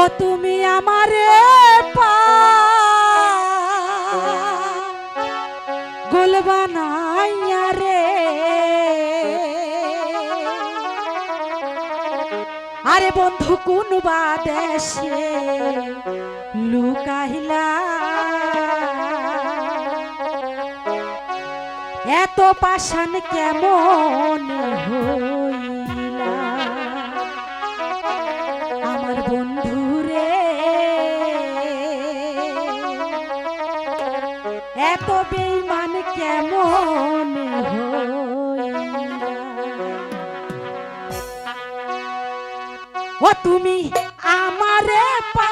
ও তুমি আমারে গোল বানাইয়া রে। আরে বন্ধু কোন বা দেশে লুকাইলা। এত পাশান কেমন হো বেইমান কেমন ও তুমি আমারে পা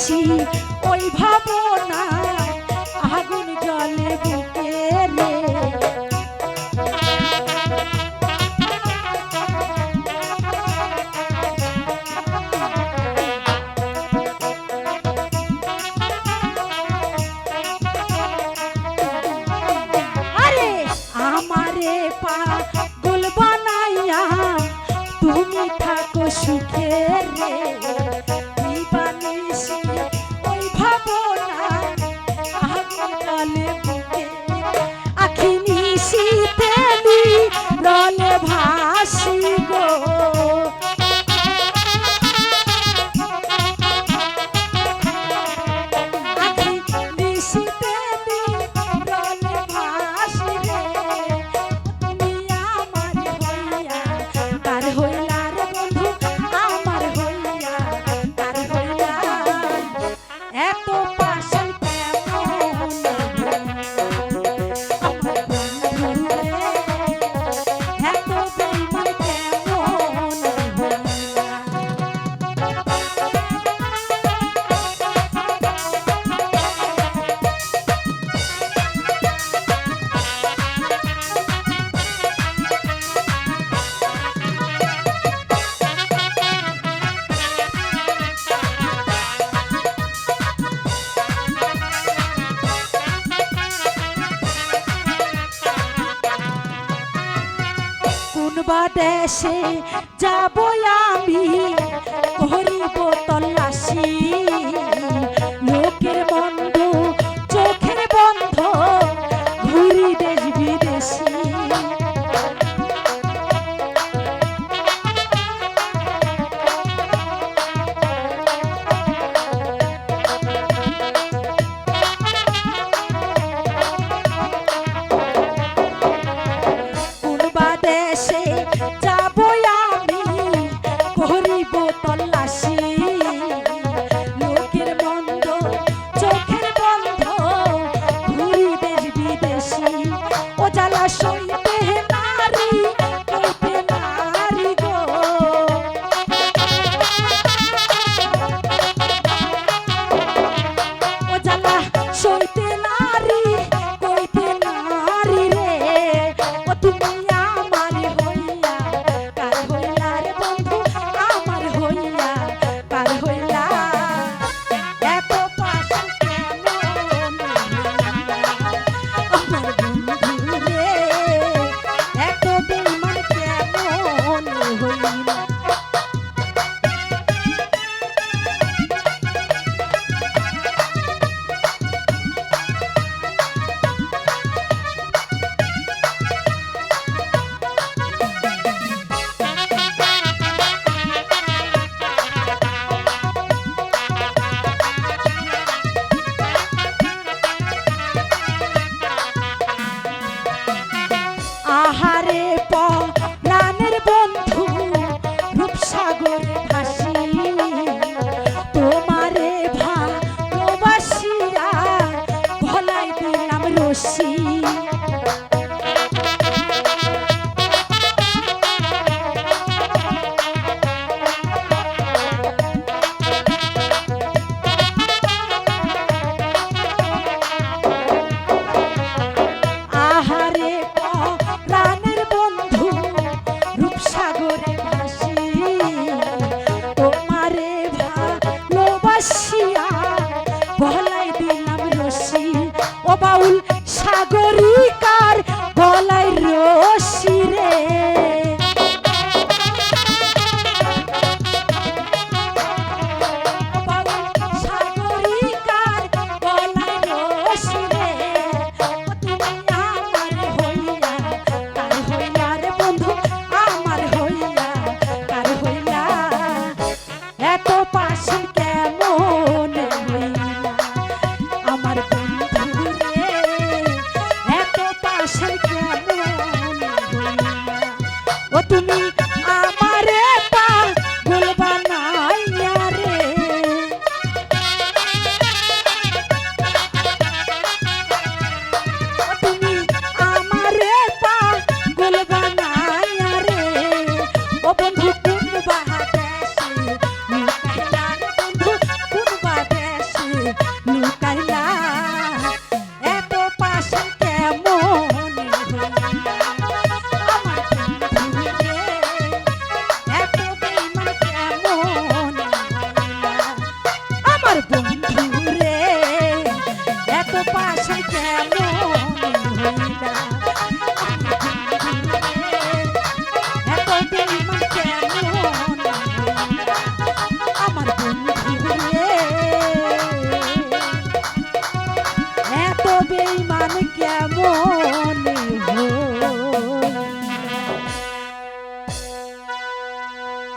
আসি ওই ভাবনা আগুন জলে বুকে রে। পা সুখে। স্বদেশে যাব আমি করিব